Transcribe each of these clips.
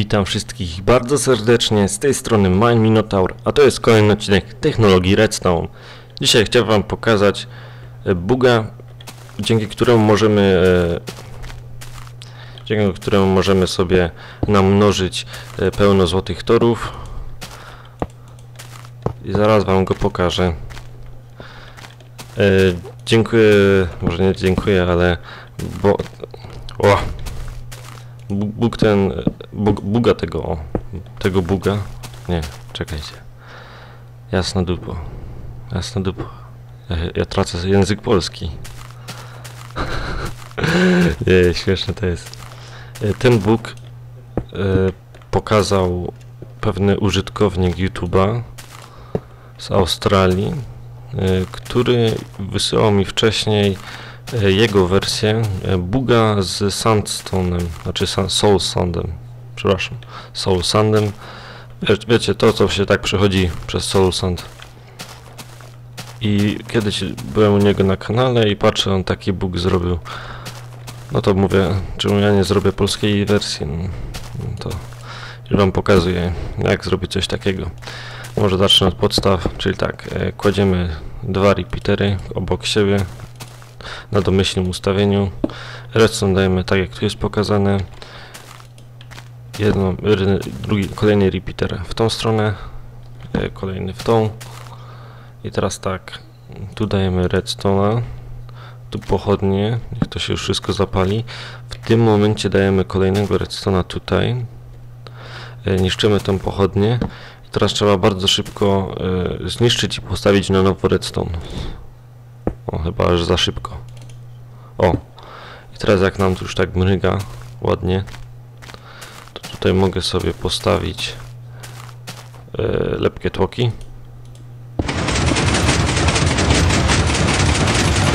Witam wszystkich bardzo serdecznie, z tej strony Mine Minotaur, a to jest kolejny odcinek technologii Redstone. Dzisiaj chciałem wam pokazać e, buga, dzięki któremu możemy e, dzięki któremu możemy sobie namnożyć e, pełno złotych torów i zaraz wam go pokażę. Dziękuję, może nie dziękuję, ale bo... O, Bóg ten, bug, buga tego, o, tego buga, nie, czekajcie, jasna dupo, jasna dupo, ja, ja tracę język polski. nie, śmieszne to jest. E, ten bóg e, pokazał pewny użytkownik YouTube'a z Australii, e, który wysyłał mi wcześniej jego wersję e, buga z Sandstone'em, znaczy Soul Sandem, przepraszam, Soul Sandem. Wiecie, to co się tak przechodzi przez Soul Sand. I kiedyś byłem u niego na kanale i patrzę, on taki bug zrobił. No to mówię, czemu ja nie zrobię polskiej wersji? No, to już wam pokazuję, jak zrobić coś takiego. Może zacznę od podstaw, czyli tak, e, kładziemy dwa repeatery obok siebie, na domyślnym ustawieniu. Redstone dajemy tak jak tu jest pokazane. Jedno, drugi, kolejny repeater w tą stronę, e, kolejny w tą. I teraz tak, tu dajemy redstone'a, tu pochodnie, niech to się już wszystko zapali. W tym momencie dajemy kolejnego redstone'a tutaj. E, niszczymy tą pochodnię. Teraz trzeba bardzo szybko e, zniszczyć i postawić na nowo redstone. O, chyba że za szybko. O! I teraz jak nam tu już tak mryga ładnie, to tutaj mogę sobie postawić e, lepkie tłoki.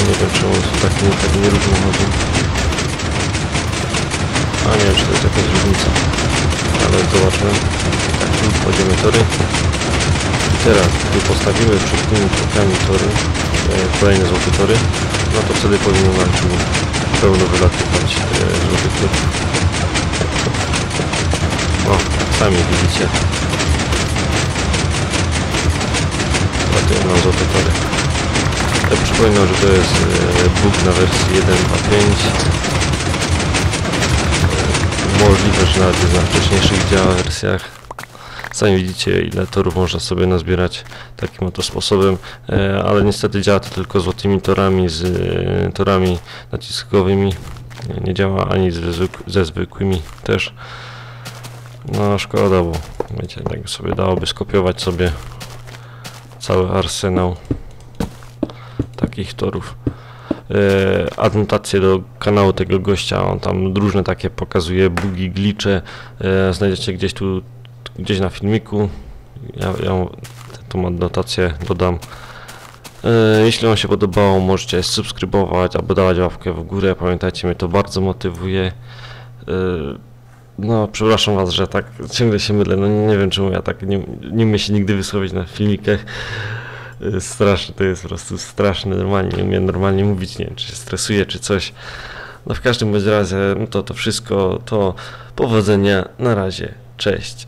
Nie wiem czemu to tak, nie, tak nierówno chodzi. A nie wiem czy to jest jakaś różnica. Ale zobaczmy. Tak, tu wchodzimy tory. I teraz, gdy postawimy przed tymi tory, kolejne złote tory, no to wtedy powinno nam tu pełno wylatywać e, żółtych torów. O, sami widzicie. Latują nam złote tory. Ja przypominam, że to jest e, bug na wersji 1.2.5 e, Możliwe, że nawet jest na wcześniejszych wersjach Sami widzicie ile torów można sobie nazbierać takim oto sposobem, e, ale niestety działa to tylko złotymi torami, z e, torami naciskowymi. Nie działa ani ze zwykłymi też. No szkoda, bo wiecie, tak sobie dałoby skopiować sobie cały arsenał takich torów. Adnotacje do kanału tego gościa, on tam różne takie pokazuje bugi, glicze, e, znajdziecie gdzieś tu gdzieś na filmiku. Ja, ja tą adnotację dodam. E, jeśli Wam się podobało, możecie subskrybować albo dawać łapkę w górę. Pamiętajcie, mnie to bardzo motywuje. E, no, przepraszam Was, że tak ciągle się mylę. No nie wiem czemu ja tak nie, nie umiem się nigdy wysłowić na filmikach. E, straszne, to jest po prostu straszne. Normalnie nie umiem normalnie mówić, nie wiem, czy się stresuję, czy coś. No w każdym bądź razie, no to to wszystko, to powodzenia. Na razie, cześć.